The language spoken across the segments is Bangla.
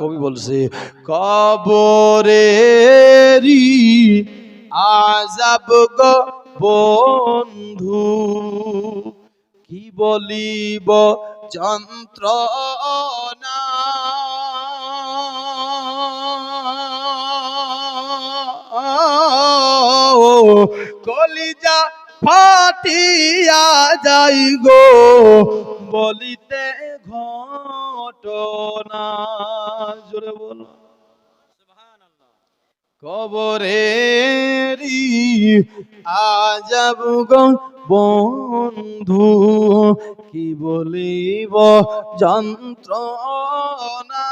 কবি বলছে কবরেরি আজাব গো বন্ধু, কি বলিব যন্ত্রণা? কলিজা ফাটিয়া যাই গো, বলিতে ঘটনা। জোরে বলো। কবরেরি আজাব বন্ধু কি বলিব যন্ত্রণা?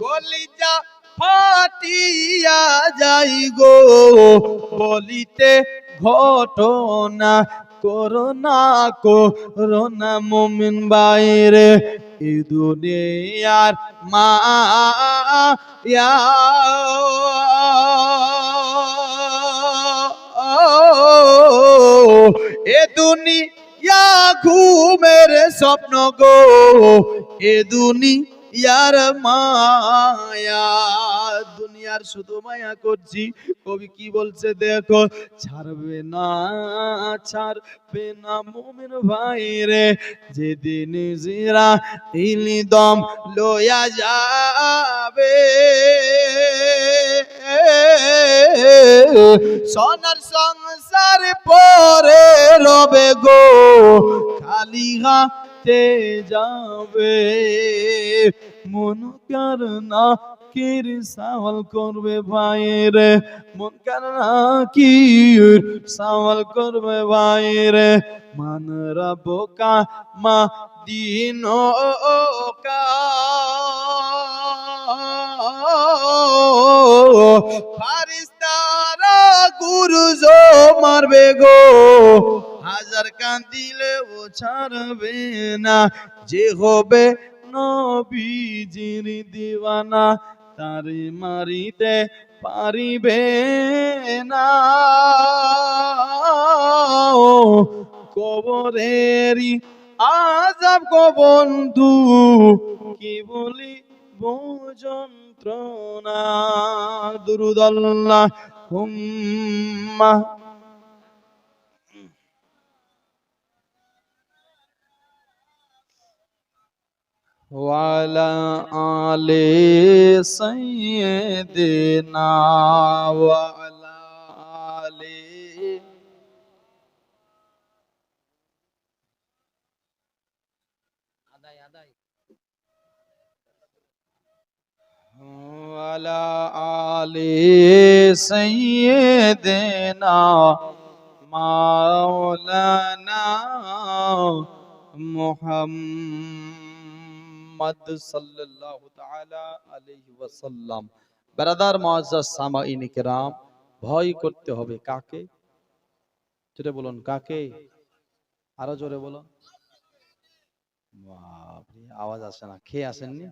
কলিজা ফাটিয়া যাই গো বলিতে ঘটনা। করোনা করোনা মুমিন বাইরে। এ দুনিয়ার মায়া এ দুনিয়া ঘুমের স্বপ্ন গো। এ দুনিয়ার মায়া, দুনিয়ার শুধু মায়া করছি। কবি কি বলছে দেখো, ছাড়বে না ছাড়বে না মুমিন ভাই রে। যেদিন জিরা ইলি দম লয়া যাবে, সোনার সংসার পরে রবে গো, খালি হাতে যাবে। মন কার না কির সওয়াল করবে ভাইরে মন কার না কির সওয়াল করবে ভাইরে মান রবকা মা দিন কা। ফারিস্তারা গুরু মারবে গো। হাজার কান্দিলে ও ছাড়বে না। যে হবে নবীজির দিওয়ানা, তারে মারিতে পারিবে না। কবরেরি আজাব গো বন্ধু, কি বলি যন্ত্রণা দুরুদল্লাহ হুম্মা وعلى آل سيدنا وعلى آل وعلى آل سيدنا مولانا محمد صلى الله تعالى عليه وسلم ব্রাদার মুআজ্জাজ সামাইন কিরাম ভয় করতে হবে কাকে জোরে বলুন কাকে আরো জোরে বলুন বাপরে আওয়াজ আসে না খেয়ে আসেননি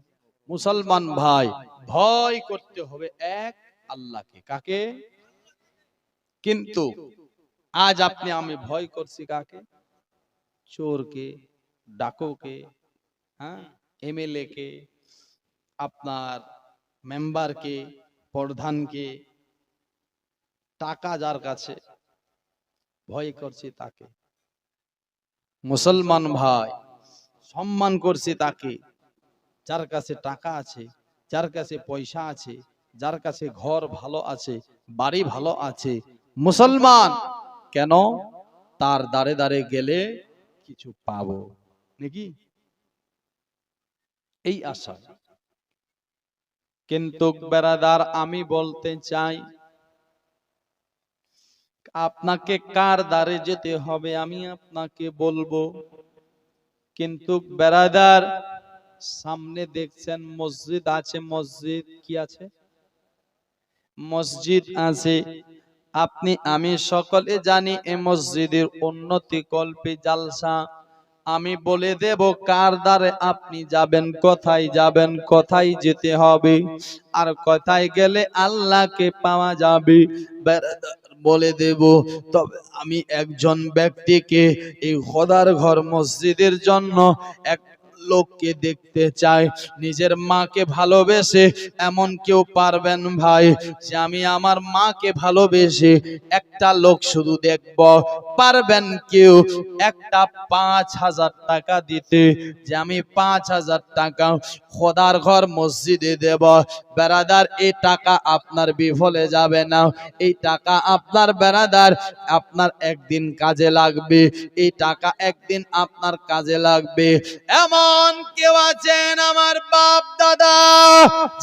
মুসলমান ভাই ভয় করতে হবে এক আল্লাহকে কাকে কিন্তু আজ আপনি আমি ভয় করছি কাকে চোরকে ডাকোকে হ্যাঁ এমএলএ কে আপনার মেম্বারকে, প্রধানকে, টাকা যার কাছে, ভয় করছি তাকে। মুসলমান ভাই, সম্মান করছি তাকে। যার কাছে টাকা আছে, যার কাছে পয়সা আছে, যার কাছে ঘর ভালো আছে, বাড়ি ভালো আছে, মুসলমান, কেন? তার দাঁড়ে দাঁড়ে গেলে কিছু পাবো। নাকি? এই আশা। কিন্তু বেড়াদার, আমি বলতে চাই, আপনাকে কার দ্বারে যেতে হবে আমি আপনাকে বলব। কিন্তু বেড়াদার, সামনে দেখছেন মসজিদ আছে, মসজিদ কি আছে? মসজিদ আছে। আপনি, আমি সকলে জানি এ মসজিদের উন্নতি কল্পে জালসা আমি বলে দেব, কার দ্বারে আপনি যাবেন, কোথায় যাবেন, কোথায় যেতে হবে? আর কোথায় গেলে আল্লাহকে পাওয়া যাবে? বলে দেব, তবে আমি একজন ব্যক্তিকে এই খোদার ঘর মসজিদের জন্য এক লোককে দেখতে চাই নিজের মাকে ভালোবেসে, এমন কেউ পারবেন ভাই যে আমি আমার মাকে ভালোবেসে একটা লোক শুধু দেখব। পারবেন কেউ একটা পাঁচ হাজার টাকা দিতে যে আমি পাঁচ হাজার টাকা খোদার ঘর মসজিদে দেব। বেড়াদার এই টাকা আপনার বিফলে যাবে না। এই টাকা আপনার বেড়াদার আপনার একদিন কাজে লাগবে। এই টাকা একদিন আপনার কাজে লাগবে। এমন কেউ আছেন আমার বাপ দাদা,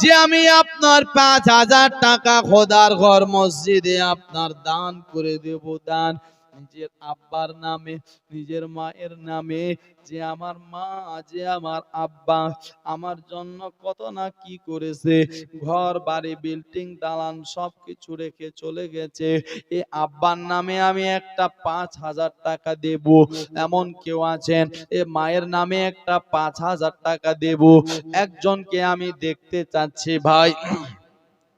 যে আমি আপনার পাঁচ হাজার টাকা খোদার ঘর মসজিদে আপনার দান করে দেব, দান নিজের আব্বার নামে, নিজের মায়ের নামে, যে আমার মা, যে আমার আব্বা, আমার জন্য কত না কি করেছে, ঘর, বাড়ি বিল্ডিং দালান সব কিছু রেখে চলে গেছে। এ আব্বার নামে আমি একটা পাঁচ হাজার টাকা দেব, এমন কেউ আছেন? এ মায়ের নামে একটা পাঁচ হাজার টাকা দেব। একজনকে আমি দেখতে চাচ্ছি, ভাই।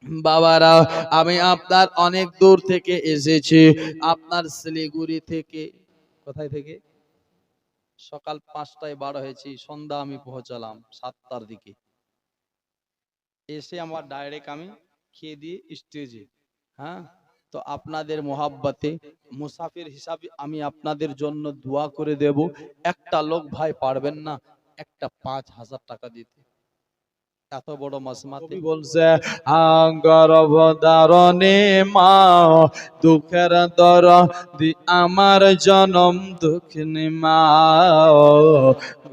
বাবারা, আমি আপনার অনেক দূর থেকে এসেছি। আপনার শিলিগুড়ি থেকে, কোথায় থেকে? সকাল পাঁচটায় বার হয়েছি, সন্ধ্যা আমি পৌঁছালাম সাতটার দিকে। এসে আমার ডাইরেক্ট আমি খেয়ে দিয়ে স্টেজে হ্যাঁ? তো আপনাদের মোহাব্বতে মুসাফির হিসাবে আমি আপনাদের জন্য দোয়া করে দেব। একটা লোক ভাই পারবেন না, একটা পাঁচ হাজার টাকা দিতে। এত বড় মাসমাতি বলছে গর্ভধারণে মা দুঃখের দর দি আমার জনম, দুঃখিনী মা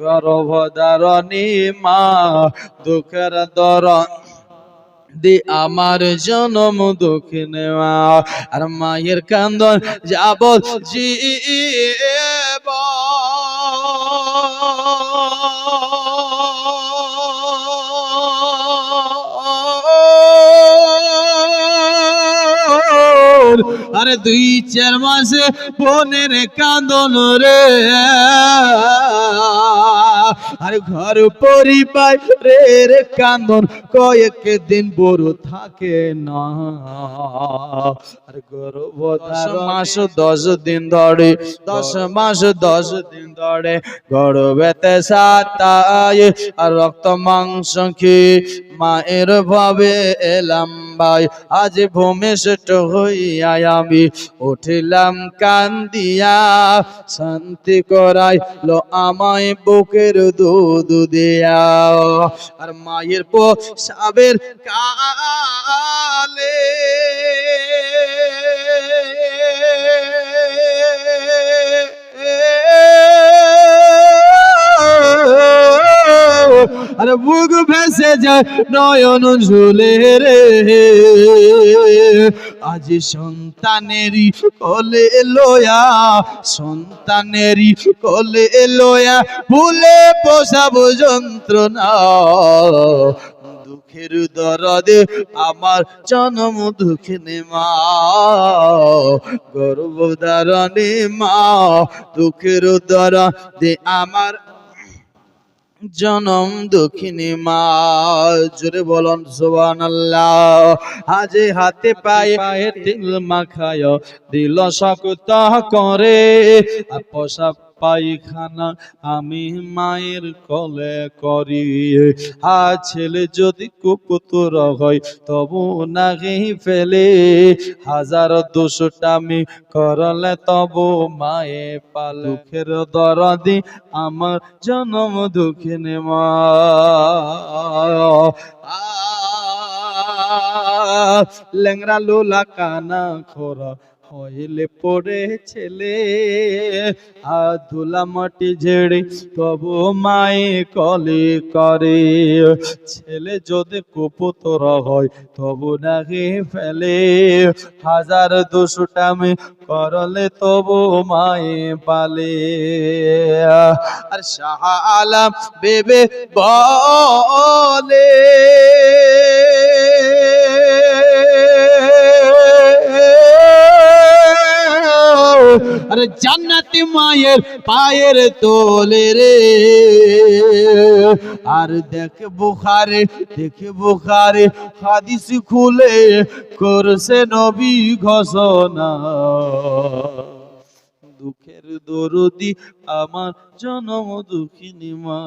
গর্ভধারণী মা দুঃখের দর দি আমার জনম, দুঃখিনী মা আর মায়ের কান্দন যাব জীব আরে দুই চার মাসে বোনের কান্দন রে। আরে ঘর পরিবার রে কান্দন কয়েক দিন বড় থাকে না। আর দশ মাস, দশ দিন ধরে, দশ মাস, দশ দিন ধরে গর্ভেতে সাতায়, আর রক্ত মাংস খেয়ে মায়ের ভাবে এলাম। ভাই আজ ভূমিষ্ঠ হইয়া আমি উঠিলাম কান্দিয়া, শান্তি করাই লো আমায় বুকের দুধ দিয়া। আর মায়ের পো সাবের কালে আরে বুক ভেসে যায় নয়ন ঝুলে রে। আজ সন্তানেরই কলে লয়া, সন্তানেরই কোলে লয়া ভুলে পোষাবো যন্ত্রণা। দুঃখের দরদে আমার জন্ম দুঃখিনী মা, গর্ভধারণী মা। দুঃখের দরদে আমার জনম দক্ষিণী মা, জোরে বলন সোবান আজে হাতে পায়ে পায়ে তিল মাখায়, দিল শক্ত করে পোষা পায়খানা আমি মায়ের কলে করি হা ছেলে যদি কুকুতর হয় তবু নাহি ফেলে। হাজার দুশোটামি করলে তবু মায়ে পালুখের দরদি আমার জনম দুঃখিনী মা। লেংরা লোলা কানা খোরা হইলে পড়ে ছেলে আধুলা মাটি ঝেড়ে তবু মায়ে কলে করে। ছেলে যদি কুপুতর হয়, তবু নাকি ফেলে। হাজার দুশোটামি করলে তবু মায়ে পালে। আর শাহ আলাম বেবে বলে আরে জান্নাতি মায়ের পায়ের তোলে রে। আর দেখ বুখারে, দেখে বুখারে হাদিস খুলে করছে নবী ঘোষণা। দুঃখের দরদি আমার জনম দুঃখিনী মা।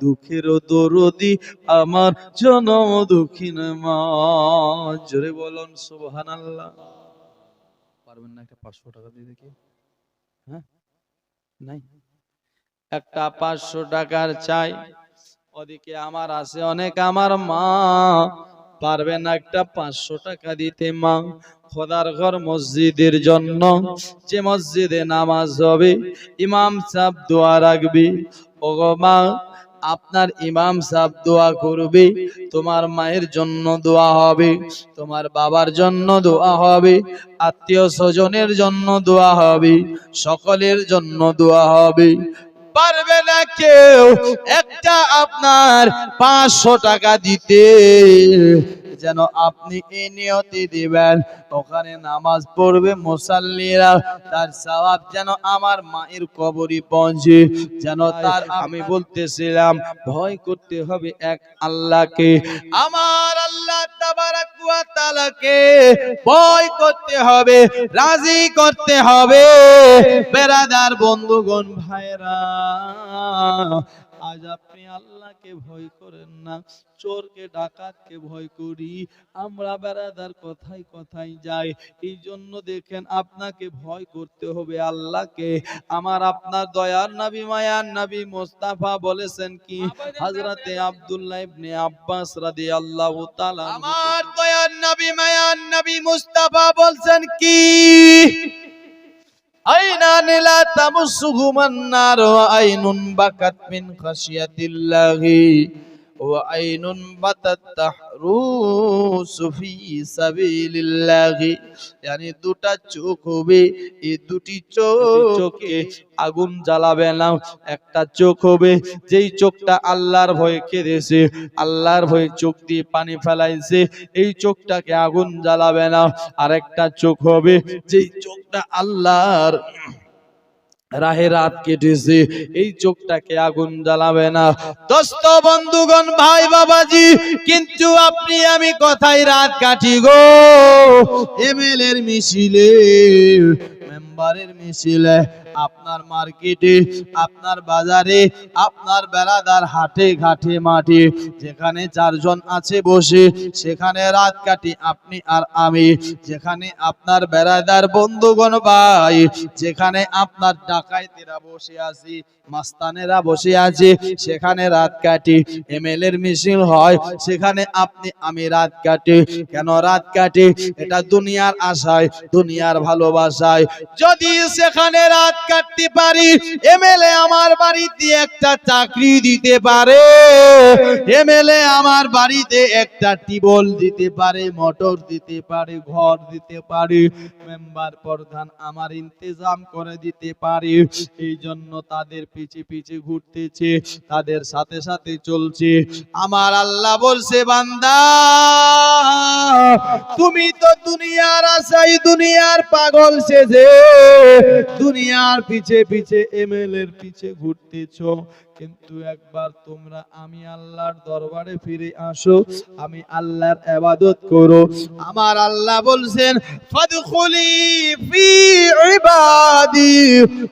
দুঃখের দরদি আমার জনম দুঃখিনী মা। জোরে বলুন, সুবহানাল্লাহ। পারবেন না একটা পাঁচশো টাকা দিয়ে দেখি। হ্যাঁ? নাই। একটা পাঁচশো টাকার চাই। ওদিকে আমার আছে অনেক আমার মা। পারবে না একটা পাঁচশো টাকা দিতে মা। খোদার ঘর মসজিদের জন্য যে মসজিদে নামাজ হবে ইমাম সাহেব দোয়া রাখবে। ওগো মা আপনার ইমাম সাহেব দোয়া করবে, তোমার মায়ের জন্য দোয়া হবে, তোমার বাবার জন্য দোয়া হবে, আত্মীয় স্বজনের জন্য দোয়া হবে, সকলের জন্য দোয়া হবে। পারবে না কেউ একটা আপনার পাঁচশো টাকা দিতে। যেন আপনি এই নিয়তি দিবেন। ওখানে নামাজ পড়বে মুসাল্লিরা তার সওয়াব যেন আমার মায়ের কবরি পৌঁছে যেন তার আমি বলতেছিলাম ভয় করতে হবে এক আল্লাহকে। আমার আল্লাহ তাবারাক ওয়া তাআলাকে ভয় করতে হবে রাজি করতে হবে। বেরাদার বন্ধুগণ ভাইরা আজ আপনি আল্লাহকে ভয় করেন না চোরকে ডাকাতকে ভয় করি। আমরা বেড়াদার কথাই কথাই যাই এই জন্য দেখেন আপনাকে ভয় করতে হবে আল্লাহকে। আমার আপনার দয়ার নবী মায়ার নবী মোস্তাফা বলেছেন কি হযরতে আব্দুল্লাহ ইবনে আব্বাস রাদিয়াল্লাহু তাআলা আমার দয়ার নবী মায়ার নবী মুস্তাফা বলছেন কি? আইনান লা তামুসুহুমান নার ওয়া আইনুন বাকাত মিন খাশিয়াতিল্লাহি। ওয়া আইনুন বাতাত তাহরুসু ফি সাবিলিল্লাহি yani দুটা চোখ হবে, এই দুটি চোখে আগুন জ্বালাবে না, একটা চোখ হবে, যেই চোখটা আল্লাহর ভয়ে কেঁদেছে, আল্লাহর ভয়ে চোখ দিয়ে পানি ফেলাইছে, এই চোখটাকে আগুন জ্বালাবে না। আর একটা চোখ হবে, যেই চোখটা আল্লাহর রাহে রাত কেটেছে, এই চোখটাকে আগুন জ্বালাবে না। দোস্ত বন্ধুগণ, ভাই বাবাজি, কিন্তু আপনি, আমি কথাই রাত কাটি গো। এমএল এর মিছিলে মেম্বারের মিছিলে, আপনার মার্কেটে, আপনার বাজারে, আপনার বেড়াদার হাটে ঘাটে মাঠে, যেখানে চারজন আছে বসে, সেখানে রাত কাটি আপনি আর আমি, যেখানে আপনার বেড়াদার বন্ধুগণ ভাই, যেখানে আপনার ডাকাইতেরা বসে আছি, মাস্তানেরা বসে আছে, সেখানে রাত কাটি এমএল এর মিছিল হয়, সেখানে আপনি, আমি রাত কাটি। কেন রাত কাটি? এটা দুনিয়ার আশায়, দুনিয়ার ভালোবাসায়। যদি সেখানে রাত কাটতে পারি। এমএলএ আমার বাড়িতে একটা চাকরি দিতে পারে। এমএলএ আমার বাড়িতে একটা টিবল দিতে পারে, মোটর দিতে পারে, ঘর দিতে পারে, মেম্বার প্রধান আমার ইন্তজাম করে দিতে পারে। এই জন্য তাদের পিছে পিছে ঘুরতেছে, তাদের সাথে সাথে চলছে। আমার আল্লাহ বলছে, বান্দা, তুমি তো দুনিয়ার আশাই দুনিয়ার পাগল সেজে দুনিয়ার পিছে পিছে এমএল এর পিছে ঘুরতেছো। কিন্তু একবার তোমরা আমি আল্লাহর দরবারে ফিরে আসো, আমি আল্লাহর ইবাদত করো। আমার আল্লাহ বলছেন, ফাদখুলি ফি ইবাদি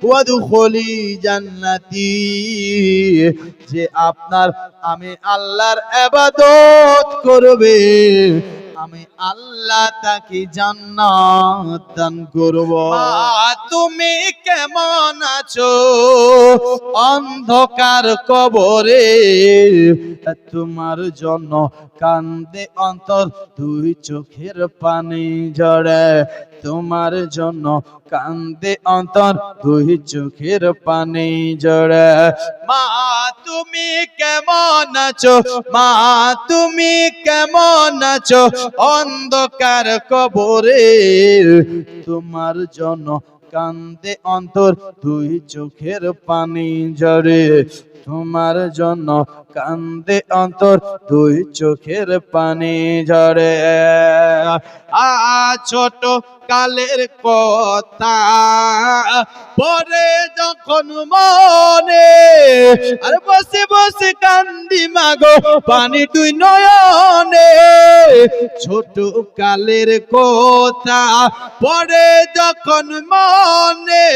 ওয়াদখুলি জান্নাতি। যে আপনার আমি আল্লাহর ইবাদত করবে আমি আল্লাহ তাকে জান্নাত করব। তুমি কেমন আছো? অন্ধকার কবরে তোমার জন্য কান্দে অন্তর, দুই চোখের পানি ঝরে। তোমার জন্য কান্দে অন্তর, দুই চোখের পানি জড়ে। মা, তুমি কেমন আছো? মা, তুমি কেমন আছো? অন্ধকার কবরে। তোমার জন্য কান্দে অন্তর, দুই চোখের পানি জড়ে। তোমার জন্য কান্দে অন্তর, দুই চোখের পানি ঝরে আ, ছোট কালের কথা। পরে যখন মনে, আর বসে বসে কান্দি মাগো পানি দুই নয়নে। ছোট কালের কথা। পরে যখন মনে,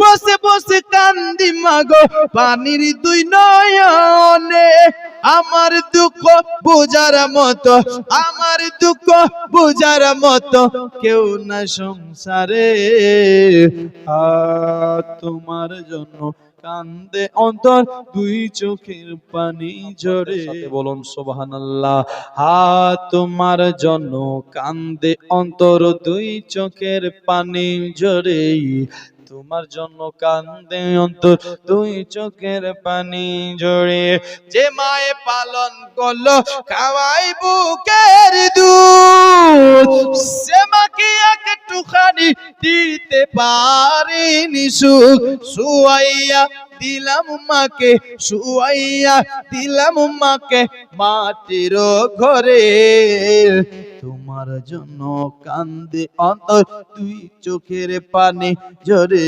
বসে বসে কান্দি মাগো পানির দুই নয়নে। আমার দুঃখ বুঝার মতো, আমার দুঃখ বুঝার মতো কেউ না সংসারে। আর তোমার জন্য কান্দে অন্তর দুই চোখের পানি ঝরে। বলুন সুবহানাল্লাহ। হা তোমার জন্য কান্দে অন্তর দুই চোখের পানি ঝরে। তোমার জন্য কান্দে অন্তর, দুই চোখের পানি জড়িয়ে। যে মায়ে পালন করল, খাওয়াই বুকের দুধ। সে মাকে একটুখানি দিতে পারিনি সুখ সুয়াইয়া দিলাম মাকে শুয়াইয়া দিলাম মাকে মাটির ঘরে। তোমার জন্য কান্দে অন্তর তুই চোখের পানি ঝরে।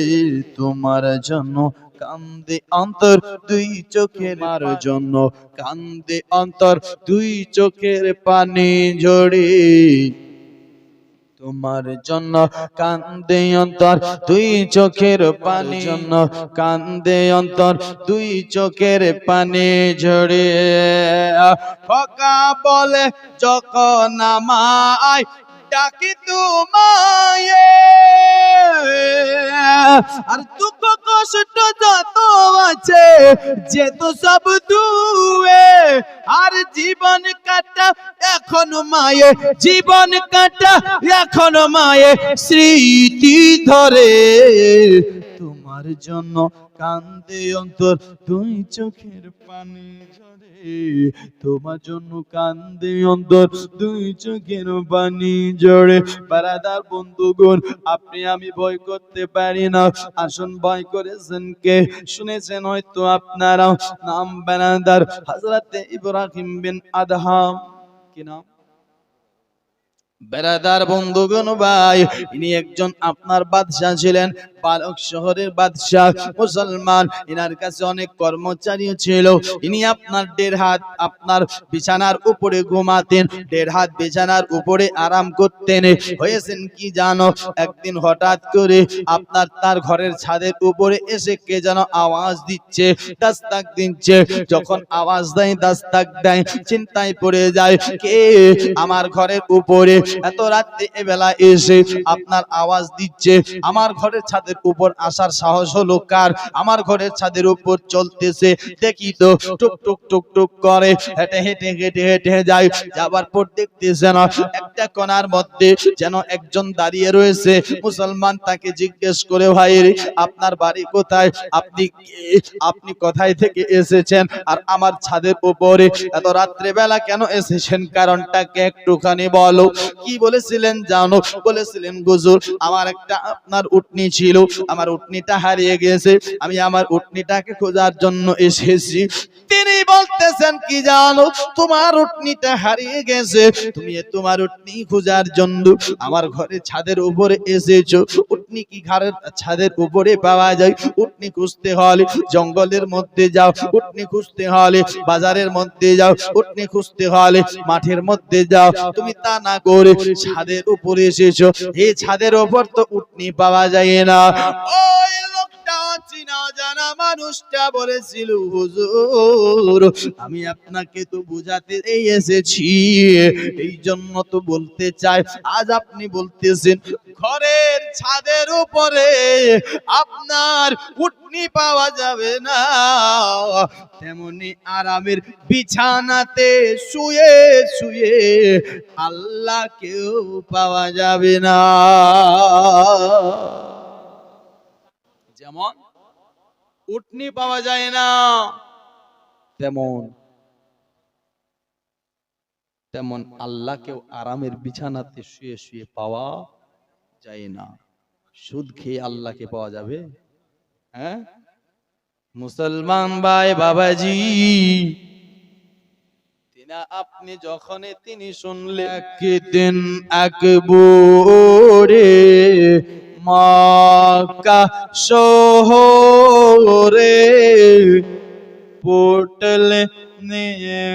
তোমার জন্য কান্দে অন্তর, দুই চোখের মার জন্য কান্দে অন্তর, দুই চোখের পানি ঝরে। তোমার জন্য কান্দে অন্তর, দুই চোখের পানি। জন্য কান্দে অন্তর, দুই চোখের পানি ঝরে ফকা বলে, যখন আমায় ডাকি তোমায়। আর দুঃখ কষ্ট যত আছে, যে তো সব দুয়ে। আর জীবন কাটা এখন মায়ে, জীবন কাটা এখন মায়ে, স্মৃতি ধরে তোমার জন্য কান্দে অন্তর, দুই চোখের পানি ঝরে। তোমার জন্য কান্দে অন্তর, দুই চোখের পানি ঝরে। বারাদার বন্ধুগণ, আপনি আমি ভয় করতে পারি না। আসুন ভয় করেছেন কে? শুনেছেন হয়তো আপনারাও। নাম বারাদার হযরতে ইব্রাহিম বিন আদহাম। কি নাম? বেড়াদার বন্ধুগণ ভাই, ইনি একজন আপনার বাদশাহ ছিলেন। বালক শহরের বাদশাহ মুসলমান। এনার কাছে অনেক কর্মচারীও ছিল। ইনি আপনার দেড় হাত আপনার বিছানার উপরে ঘুমাতেন। দেড় হাত বিছানার উপরে আরাম করতেন। হয়েছেন কি জানো? একদিন হঠাৎ করে আপনার তার ঘরের ছাদের উপরে এসে কে যেন আওয়াজ দিচ্ছে, দাস্তাক দিচ্ছে। যখন আওয়াজ দেয়, দাস্তাক দেয়, চিন্তায় পড়ে যায়, কে আমার ঘরের উপরে? এত রাত্রে এবেলা এসে আপনার আওয়াজ দিচ্ছে, আমার ঘরের ছাদের উপর আসার সাহস হলো কার? আমার ঘরের ছাদের উপর চলতেছে। দেখি তো, টুক টুক টুক টুক করে। হেঁটে হেঁটে হেঁটে হেঁটে যায় যাবার পর দেখতেছে না, একটা কোনার মধ্যে যেন একজন দাঁড়িয়ে রয়েছে। মুসলমান তাকে জিজ্ঞেস করে, ভাই আপনার বাড়ি কোথায়? আপনি আপনি কোথায় থেকে এসেছেন? আর আমার ছাদের উপরে এত রাত্রে বেলা কেন এসেছেন? কারণটাকে একটুখানি বলো। কি বলেছিলেন জানো? বলেছিলেন গুজুর আমার একটা আপনার উটনি ছিল। আমার উটনিটা হারিয়ে গেছে। আমি আমার উটনিটাকে খোঁজার জন্য এসেছি। তিনি বলতেছেন, কি জানো, তোমার উটনিটা হারিয়ে গেছে। তুমি তোমার উটনি খোঁজার জন্য আমার ঘরে ছাদের উপরে এসেছ। উটনি কি ঘরের ছাদের উপরে পাওয়া যায়? উটনি খুঁজতে হলে জঙ্গলের মধ্যে যাও। উটনি খুঁজতে হলে বাজারের মধ্যে যাও। উটনি খুঁজতে হলে মাঠের মধ্যে যাও। তুমি তা না করে ছাদের উপরে এসেছ। এই ছাদের উপর তো উটনি পাওয়া যায় না। ওই লোকটা চিনা জানা মানুষটা বলেছিল, হুজুর, আমি আপনাকে তো বুঝাতে এই এসেছি এই জন্য তো বলতে চাই, আজ আপনি বলতেছেন, ঘরের ছাদের উপরে আপনার উটনি পাওয়া যাবে না। তেমনি আরামের বিছানাতে শুয়ে শুয়ে আল্লাহ কেউ পাওয়া যাবে না। যেমন উটনি পাওয়া যায় না। তেমন তেমন আল্লাহকেও আরামের বিছানাতে শুয়ে শুয়ে পাওয়া যায় না। সুদ খেয়ে আল্লাহকে পাওয়া যাবে? হ্যাঁ? মুসলমান ভাই বাবাজি তিন আপনি যখন তিনি শুনলেন একদিন এক বুড়ে মক্কা শহরে পোটল নিয়ে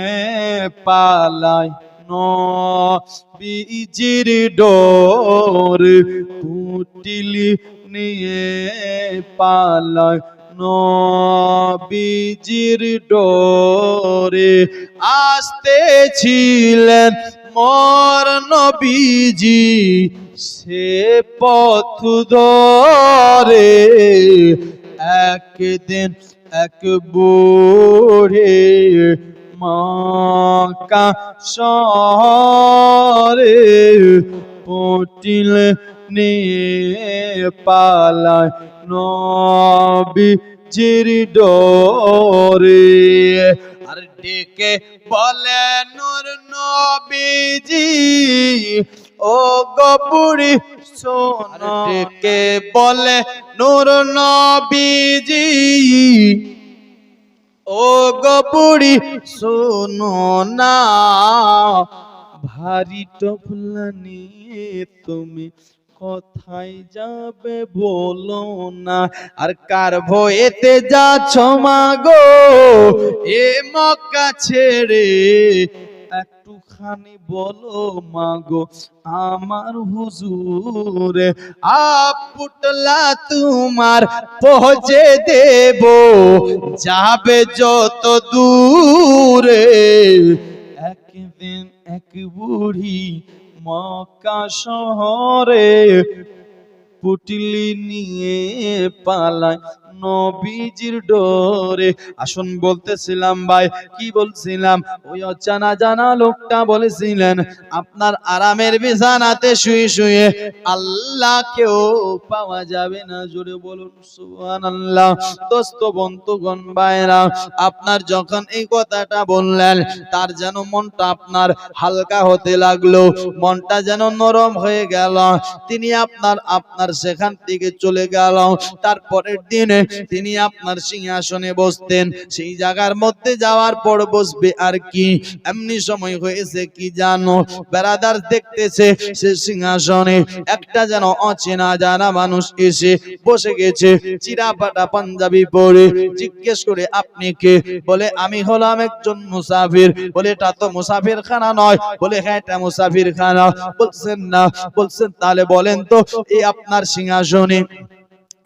পালায় নবীজির ডোর পুটিলি নিয়ে পালায় নবীজির ডোরে আসতে ছিলেন মর নবীজি সে পথ ধরে একদিন এক বুড়ে মাকা শহরে পটিল নিয়ে পালায় নবী জির ডোরে। আর ডেকে বলে, নূর নবীজি ও গপুরি সোন ডেকে বলে নূর নবীজি। ও গপুরি শোনো না ভারী টফলা নিয়ে তুমি কোথায় যাবে বলো না। আর কার ভয়েতে যাচ্ছ মাগো এ মক্কা ছেড়ে একটুখানি বলো, মাগো, আমার হুজুর আপুটলা তোমার পৌঁছে দেব। যাবে যত দূরে। একদিন এক বুড়ি মক্কা শহরে পুটলি নিয়ে পালায়। নবীজির ডোরে। আসুন বলতেছিলাম, ভাই, কি বলছিলাম? ওই অচানা জানা লোকটা বলেছিলেন, আপনার আরামের বিছানাতে শুয়ে শুয়ে আল্লাহকেও পাওয়া যাবে না। জোরে বলুন, সুবহানাল্লাহ। দোস্ত, বন্ধুগণ ভাইরা আপনার যখন এই কথাটা বললেন, তার যেন মনটা আপনার হালকা হতে লাগল, মনটা যেন নরম হয়ে গেল। তিনি আপনার আপনার সেখান থেকে চলে গেল। তারপরের দিনে তিনি আপনার সিংহাসনে বসতেন। সেই জায়গার মধ্যে যাওয়ার পর বসবে আর কি? এমনি সময় হয়েছে কি জানো? বেড়াদার দেখতেছে সে সিংহাসনে একটা যেন অচেনা জানা মানুষ এসে বসে গেছে। চিরাপাটা পাঞ্জাবি পরে জিজ্ঞেস করে, আপনি কে? বলে, আমি হলাম একজন মুসাফির। বলে, এটা তো মুসাফির খানা নয়। বলে হ্যাঁ এটা মুসাফির খানা বলছেন না, বলছেন, তাহলে বলেন তো, এই আপনার সিংহাসনে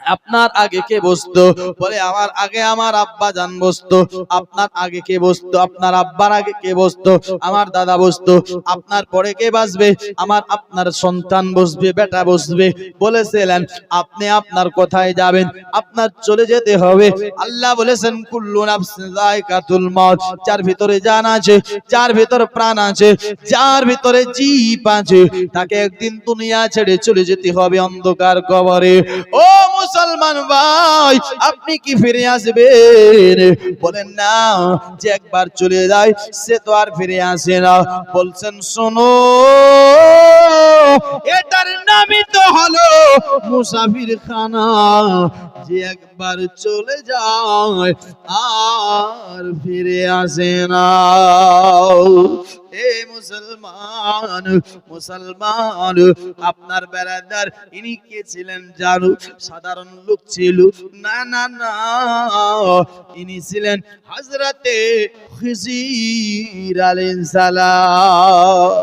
আপনার আগে কে বসতো? বলে, আমার আগে আমার আব্বা জান বসতো। আপনার আগে কে বসতো? আপনার আব্বার আগে কে বসতো? আমার দাদা বসতো। আপনার পরে কে বসবে আমার আপনার সন্তান বসবে, বেটা বসবে। বলেছিলেন আপনি আপনার কোথায় যাবেন। আপনার চলে যেতে হবে। আল্লাহ বলেছেন, কুল্লু নাফসিন মাউত। যার ভিতরে জান আছে, যার ভিতরে প্রাণ আছে, যার ভিতরে জীব আছে, তাকে একদিন দুনিয়া ছেড়ে চলে যেতে হবে অন্ধকার কবরে। ও মুসলমান ভাই, আপনি কি ফিরে আসবেন? বলেন না, যে একবার চলে যায়, সে তো আর ফিরে আসে না। বলছেন, শোনো, এটার নামই তো হলো মুসাফির খানা যে একবার চলে যায়, আর ফিরে আসে না। এ মুসলমান মুসলমান, আপনার বেড়াদার ইনি কে ছিলেন জানু? সাধারণ লোক ছিল। না না না, ইনি ছিলেন হাজরাতে খিজির আলাইহিস সালাম।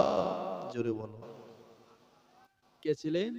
জোরে বলো। কে ছিলেন?